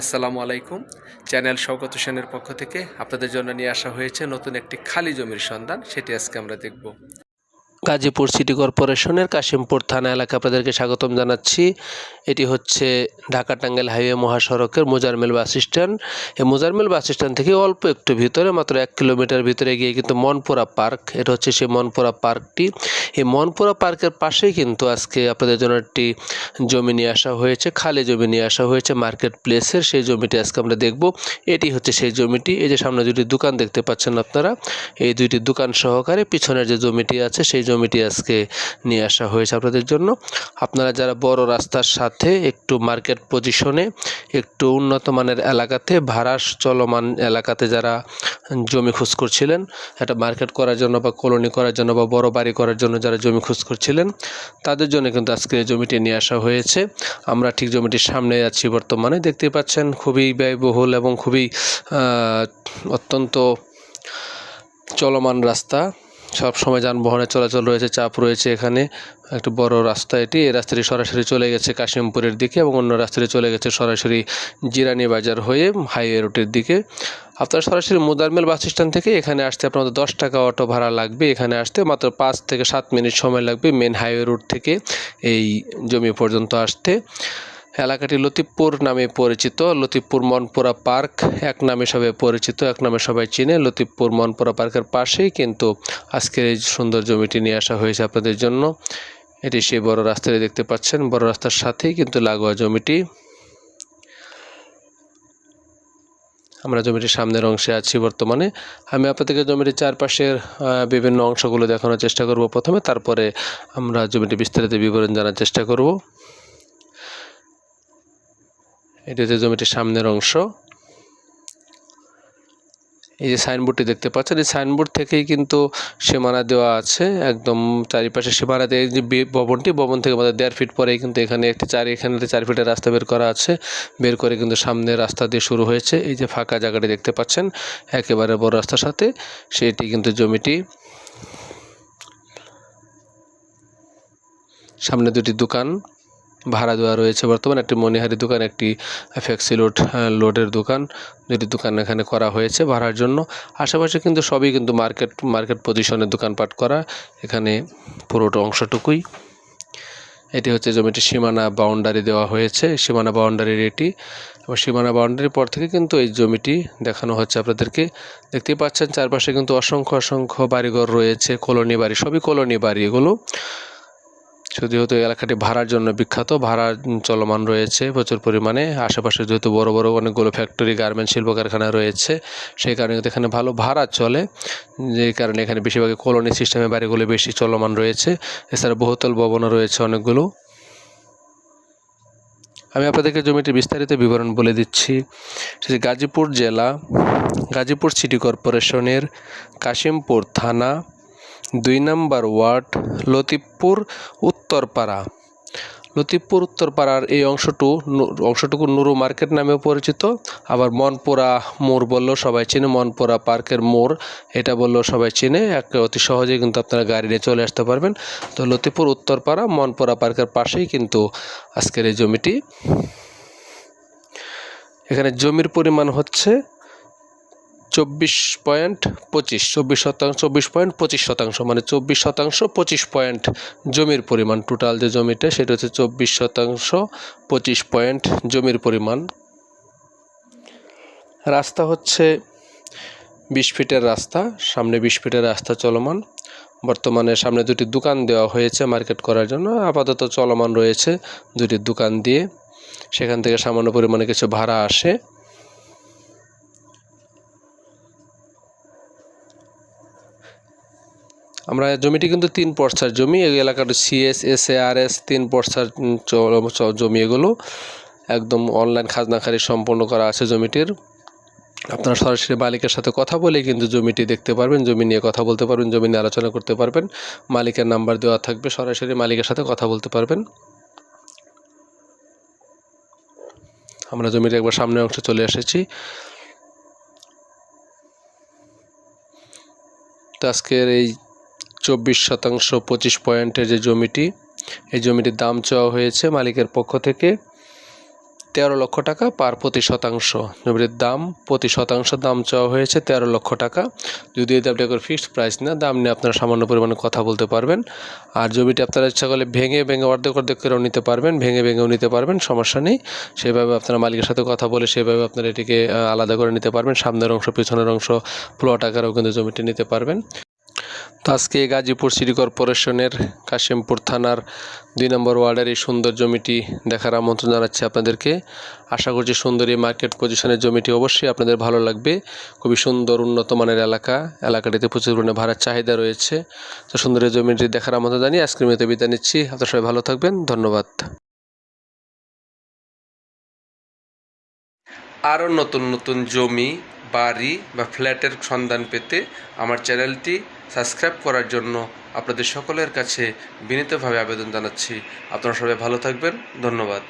আসসালামু আলাইকুম। চ্যানেল শওকত হোসেনের পক্ষ থেকে আপনাদের জন্য নিয়ে আসা হয়েছে নতুন একটি খালি জমির সন্ধান, সেটি আজকে আমরা দেখব। গাজীপুর সিটি কর্পোরেশনের কাশিমপুর থানা এলাকা আপনাদেরকে স্বাগতম জানাচ্ছি। এটি হচ্ছে ঢাকা টাঙ্গাইল হাইওয়ে মহাসড়কের মোজারমেল বাস স্ট্যান্ড। এই মোজারমেল বাস স্ট্যান্ড থেকে অল্প একটু ভিতরে, মাত্র এক কিলোমিটার ভিতরে গিয়ে কিন্তু মনপুরা পার্ক, এটা হচ্ছে সেই মনপুরা পার্কটি। এই মনপুরা পার্কের পাশেই কিন্তু আজকে আপনাদের জন্য একটি জমি নিয়ে আসা হয়েছে, খালি জমি নিয়ে আসা হয়েছে মার্কেট প্লেসের। সেই জমিটি আজকে আমরা দেখব। এটি হচ্ছে সেই জমিটি। এই যে সামনে দুটি দোকান দেখতে পাচ্ছেন আপনারা, এই দুইটি দোকান সহকারে পিছনের যে জমিটি আছে, সেই জমিটি আজকে নিয়ে আসা হয়েছে আপনাদের জন্য। আপনারা যারা বড় রাস্তার সাথে একটু মার্কেট পজিশনে একটু উন্নত মানের এলাকাতে ভাড়া চলমান এলাকাতে যারা জমি খোঁজ করছিলেন, একটা মার্কেট করার জন্য বা কলোনি করার জন্য বা বড় বাড়ি করার জন্য যারা জমি খোঁজ করছিলেন, তাদের জন্য কিন্তু আজকে জমিটি নিয়ে আসা হয়েছে। আমরা ঠিক জমিটির সামনে আছি বর্তমানে। দেখতে পাচ্ছেন খুবই ব্যয়বহুল এবং খুবই অত্যন্ত চলমান রাস্তা। সব সময় যানবাহনের চলাচল রয়েছে, চাপ রয়েছে এখানে। একটা বড় রাস্তা এটি। এই রাস্তাটি সরাসরি চলে গেছে কাশিমপুরের দিকে এবং অন্য রাস্তাটি চলে গেছে সরাসরি জিরানি বাজার হয়ে হাইওয়ে রুটের দিকে। আপনার সরাসরি মুদারমেল বাস স্ট্যান্ড থেকে এখানে আসতে আপনাদের দশ টাকা অটো ভাড়া লাগবে। এখানে আসতে মাত্র পাঁচ থেকে সাত মিনিট সময় লাগবে মেন হাইওয়ে রুট থেকে এই জমি পর্যন্ত আসতে। এলাকাটি লতিফপুর নামে পরিচিত। লতিফপুর মনপুরা পার্ক এক নামে সবাই পরিচিত, এক নামে সবাই চিনে। লতিফপুর মনপুরা পার্কের পাশেই কিন্তু আজকের এই সুন্দর জমিটি নিয়ে আসা হয়েছে আপনাদের জন্য। এটি সেই বড় রাস্তাটি দেখতে পাচ্ছেন। বড় রাস্তার সাথেই কিন্তু লাগোয়া জমিটি। আমরা জমিটির সামনের অংশে আছি বর্তমানে। আমি আপনাদেরকে জমিটির চারপাশের বিভিন্ন অংশগুলো দেখানোর চেষ্টা করব প্রথমে। তারপরে আমরা জমিটি বিস্তারিত বিবরণ জানার চেষ্টা করব। এটি হচ্ছে জমিটির সামনের অংশ। এই যে সাইনবোর্ডটি দেখতে পাচ্ছেন, এই সাইনবোর্ড থেকেই কিন্তু সীমানা দেওয়া আছে। একদম চারিপাশে সীমানা দিয়ে এই যে ভবনটি, ভবন থেকে আমাদের দেড় ফিট পরেই কিন্তু এখানে একটি চার, এখানে চার ফিটের রাস্তা বের করা আছে। বের করে কিন্তু সামনে রাস্তা দিয়ে শুরু হয়েছে। এই যে ফাঁকা জায়গাটি দেখতে পাচ্ছেন, একেবারে বড় রাস্তার সাথে। সেটি কিন্তু জমিটি সামনে দুটি দোকান। ভাড়া দেওয়া রয়েছে। বর্তমানে একটি মনিহারি দোকান, একটি ফ্যাক্সি লোড লোডের দোকান। দুটি দোকান এখানে করা হয়েছে ভাড়ার জন্য। আশেপাশে কিন্তু সবই কিন্তু মার্কেট মার্কেট পজিশনের দোকানপাট করা। এখানে পুরোটা অংশটুকুই। এটি হচ্ছে জমিটি সীমানা বাউন্ডারি দেওয়া হয়েছে, সীমানা বাউন্ডারির এটি। এবং সীমানা বাউন্ডারির পর থেকে কিন্তু এই জমিটি দেখানো হচ্ছে আপনাদেরকে। দেখতেই পাচ্ছেন, চারপাশে কিন্তু অসংখ্য অসংখ্য বাড়িঘর রয়েছে, কলোনি বাড়ি, সবই কলোনি বাড়ি এগুলো। যেহেতু এলাকাটি ভাড়ার জন্য বিখ্যাত, ভাড়া চলমান রয়েছে প্রচুর পরিমাণে। আশেপাশে যেহেতু বড় বড় অনেকগুলো ফ্যাক্টরি গার্মেন্ট শিল্প কারখানা রয়েছে, সেই কারণে এখানে ভালো ভাড়া চলে। যেই কারণে এখানে বেশিরভাগ কলোনি সিস্টেমে বাড়িগুলো বেশি চলমান রয়েছে। এছাড়া বহুতল ভবনও রয়েছে অনেকগুলো। আমি আপনাদেরকে জমিটির বিস্তারিত বিবরণ বলে দিচ্ছি। গাজীপুর জেলা, গাজীপুর সিটি কর্পোরেশনের কাশিমপুর থানা, দুই নম্বর ওয়ার্ড, লতিফপুর উত্তরপাড়া। লতিফপুর উত্তরপাড়ার এই অংশটু অংশটুকু নুরু মার্কেট নামেও পরিচিত। আবার মনপুরা মোড় বললেও সবাই চেনে। মনপুরা পার্কের মোড়, এটা বললেও সবাই চেনে। এক অতি সহজেই কিন্তু আপনারা গাড়ি নিয়ে চলে আসতে পারবেন। তো লতিফপুর উত্তরপাড়া, মনপুরা পার্কের পাশেই কিন্তু আজকের এই জমিটি। এখানে জমির পরিমাণ হচ্ছে চব্বিশ পয়েন্ট পঁচিশ, চব্বিশ শতাংশ, চব্বিশ পয়েন্ট পঁচিশ শতাংশ মানে চব্বিশ শতাংশ, পঁচিশ পয়েন্ট জমির পরিমাণ টোটাল যে জমিটা, সেটা হচ্ছে চব্বিশ শতাংশ, পঁচিশ পয়েন্ট জমির পরিমাণ। রাস্তা হচ্ছে বিশ ফিটের রাস্তা, সামনে বিশ ফিটের রাস্তা চলমান। বর্তমানে সামনে দুটি দোকান দেওয়া হয়েছে মার্কেট করার জন্য, আপাতত চলমান রয়েছে দুটি দোকান দিয়ে। সেখান থেকে সামান্য পরিমাণে কিছু ভাড়া আসে। আমরা জমিটি কিন্তু তিন পর্সার জমি, এই এলাকাটা CS S A R S তিন পর্সার জমি এগুলো। একদম অনলাইন খাজনাখারি সম্পন্ন করা আছে জমিটির। আপনারা সরাসরি মালিকের সাথে কথা বলে কিন্তু জমিটি দেখতে পারবেন, জমি নিয়ে কথা বলতে পারবেন, জমি নিয়ে আলোচনা করতে পারবেন। মালিকের নাম্বার দেওয়া থাকবে, সরাসরি মালিকের সাথে কথা বলতে পারবেন। আমরা জমির একবার সামনের অংশে চলে এসেছি। তো আজকের এই চব্বিশ শতাংশ পঁচিশ পয়েন্টের যে জমিটি, এই জমিটির দাম চাওয়া হয়েছে মালিকের পক্ষ থেকে তেরো লক্ষ টাকা পার প্রতি শতাংশ। জমিটির দাম, প্রতি শতাংশ দাম চাওয়া হয়েছে তেরো লক্ষ টাকা। যদি এই দামটা করে ফিক্সড প্রাইস না, দাম নিয়ে আপনারা সামান্য পরিমাণে কথা বলতে পারবেন। আর জমিটি আপনারা ইচ্ছা করলে ভেঙে ভেঙে অর্ধেক অর্ধেক করেও নিতে পারবেন, ভেঙে, ভেঙেও নিতে পারবেন, সমস্যা নেই। সেভাবে আপনারা মালিকের সাথে কথা বলে সেভাবে আপনারা এটিকে আলাদা করে নিতে পারবেন। সামনের অংশ, পিছনের অংশ প্লট আকারেও কিন্তু জমিটি নিতে পারবেন। তো আজকে গাজীপুর সিটি কর্পোরেশনের কাশিমপুর থানার দুই নম্বর ওয়ার্ডের এই সুন্দর জমিটি দেখার আমন্ত্রণ জানাচ্ছি আপনাদেরকে। আশা করছি সুন্দর এই মার্কেট পজিশনের জমিটি অবশ্যই আপনাদের ভালো লাগবে। খুবই সুন্দর, উন্নত মানের এলাকা। এলাকাটিতে প্রচুর পরিমাণে ভাড়ার চাহিদা রয়েছে। তো সুন্দর এই জমিটি দেখার আমন্ত্রণ জানিয়ে আজকের মেতে বিদায় নিচ্ছি। আপনারা সবাই ভালো থাকবেন। ধন্যবাদ। আরও নতুন নতুন জমি, বাড়ি বা ফ্ল্যাটের সন্ধান পেতে আমার চ্যানেলটি সাবস্ক্রাইব করার জন্য আপনাদের সকলের কাছে বিনীতভাবে আবেদন জানাচ্ছি। আপনারা সবাই ভালো থাকবেন। ধন্যবাদ।